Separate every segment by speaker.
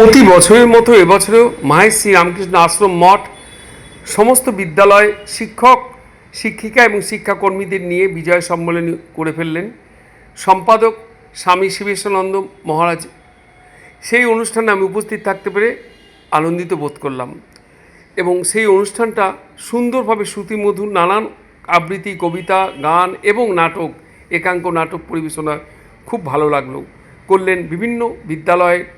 Speaker 1: প্রতি বছরের মতো এবছরেও মাহেশ শ্রী রামকৃষ্ণ আশ্রম মঠ, সমস্ত বিদ্যালয় শিক্ষক, শিক্ষিকা এবং শিক্ষাকর্মীদের নিয়ে বিজয় সম্মেলনী করে ফেললেন সম্পাদক স্বামী শিবেশানন্দ মহারাজ। সেই অনুষ্ঠানে আমি উপস্থিত থাকতে পেরে আনন্দিত বোধ করলাম এবং সেই অনুষ্ঠানটা সুন্দরভাবে শ্রুতিমধুর নানান আবৃত্তি, কবিতা, গান এবং নাটক, একাঙ্ক নাটক পরিবেশনা খুব ভালো লাগল। করলেন বিভিন্ন বিদ্যালয়ের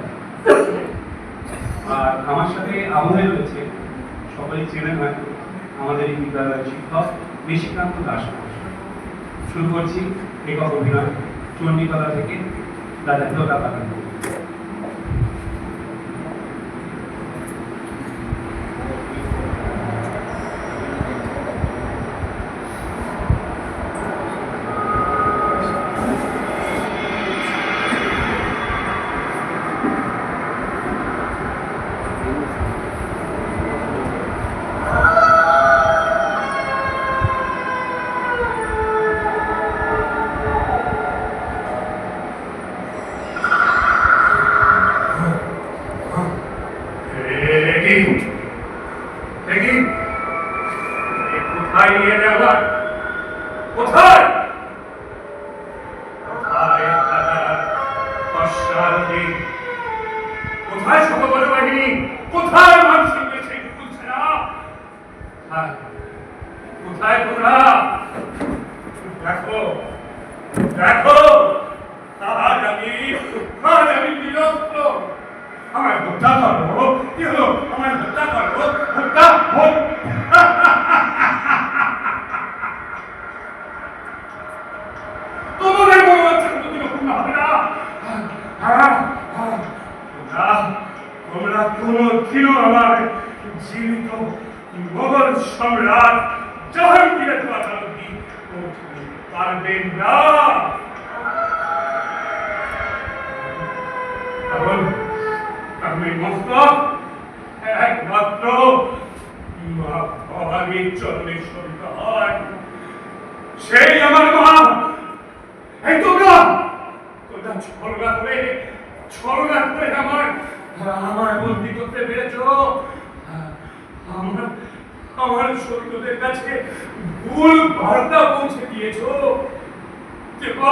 Speaker 2: আর আমার সাথে আমাদের রয়েছে সকলেই চেনেন হয়তো আমাদের এই বিদ্যালয়ের শিক্ষক নিশিকান্ত দাস। শুরু করছি একক অভিনয়, চণ্ডীতলা থেকে দাদা প্রতাপাদিত্য
Speaker 3: দেখি দেখি এ কোথায় নিয়ে যাওয়া কোথায়? কোথায় তারা শতবল বাহিনী কোথায় মানসিকের সেই কুলছেনা কোথায় কোথায় তোমরা? দেখো দেখো, আজ আমি আজ আমি বিরক্ত আমায় হত্যা করো, কি হলো? আমায় হত্যা করো হত্যা হোক তোমাদের মনে হচ্ছে যদি রকম হবে না হ্যাঁ, হ্যাঁ, তোমরা তোমরা কোনোদিনও আমার জীবিত মোগল সম্রাট জাহাঙ্গীরের কথা করতে পারবে না? একমাত্র সেই আমার মা আমার আমার বন্দি করতে পেরেছ? আমার আমার সৈন্যদের কাছে ভুল বার্তা পৌঁছে দিয়েছ। যে মা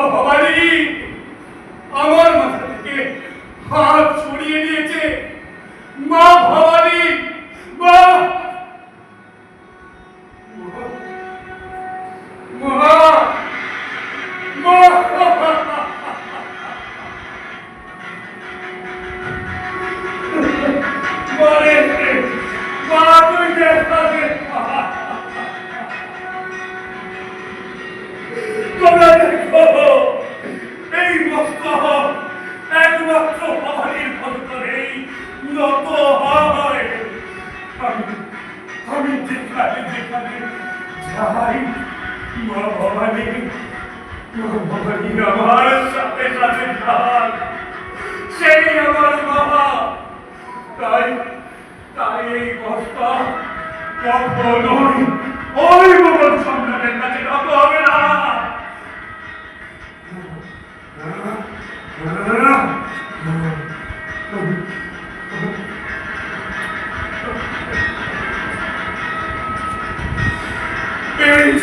Speaker 3: যাই মা ভবানী মা ভবানী আমার সাথে সাথে যান সেই আমার বাবা তাই তাই এই মস্তক কখনোই ওই মোগল সম্রাটের কাছে নত হবে না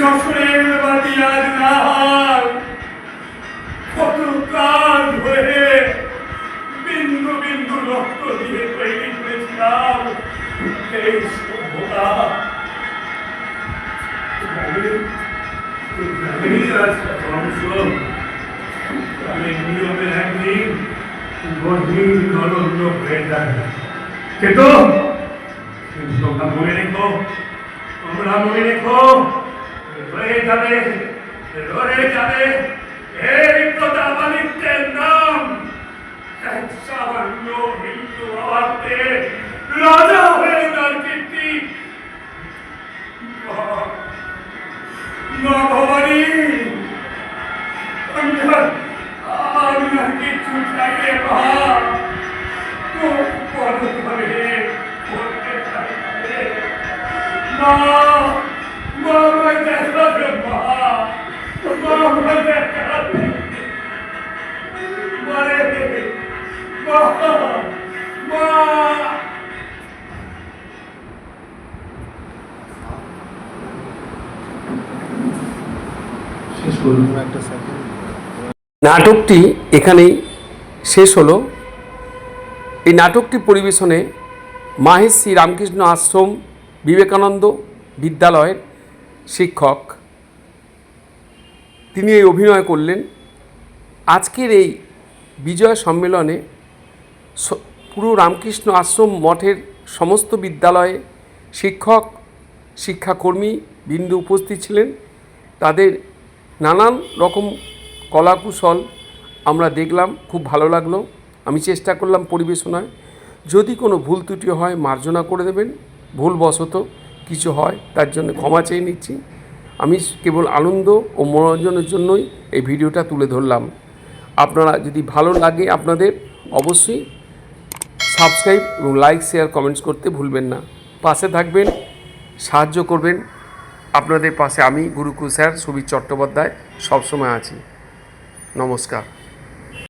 Speaker 3: এই যশোরের বাড়ি একদিন গভীর অরণ্য হয়ে কিন্তু তোমরা মনে রেখো তোমরা মনে রেখো রয়ে যাবে রয়ে যাবে এই প্রতাপাদিত্যের নাম। এক সামান্য হিন্দু বাবা রাজা
Speaker 1: নাটকটি এখানেই শেষ হলো। এই নাটকটি পরিবেশনে মাহেশ্রী রামকৃষ্ণ আশ্রম বিবেকানন্দ বিদ্যালয়ের শিক্ষক। তিনি এই অভিনয় করলেন। আজকের এই বিজয় সম্মেলনে পুরো রামকৃষ্ণ আশ্রম মঠের সমস্ত বিদ্যালয়ে শিক্ষক, শিক্ষাকর্মী বিন্দু উপস্থিত ছিলেন। তাদের নানান রকম কলাকুশল আমরা দেখলাম, খুব ভালো লাগল। আমি চেষ্টা করলাম পরিবেশনায়। যদি কোনো ভুল ত্রুটি হয়, মার্জনা করে দেবেন। ভুলবশত কিছু হয়, তার জন্য ক্ষমা চেয়ে নিচ্ছি। আমি কেবল আনন্দ ও মনোরঞ্জনের জন্যই এই ভিডিওটা তুলে ধরলাম। আপনারা যদি ভালো লাগে আপনাদের, অবশ্যই সাবস্ক্রাইব এবং লাইক, শেয়ার, কমেন্টস করতে ভুলবেন না। পাশে থাকবেন, সাহায্য করবেন। আপনাদের পাশে আমি, গুরুকুল স্যার, সুবীর চট্টোপাধ্যায় সবসময় আছি। নমস্কার।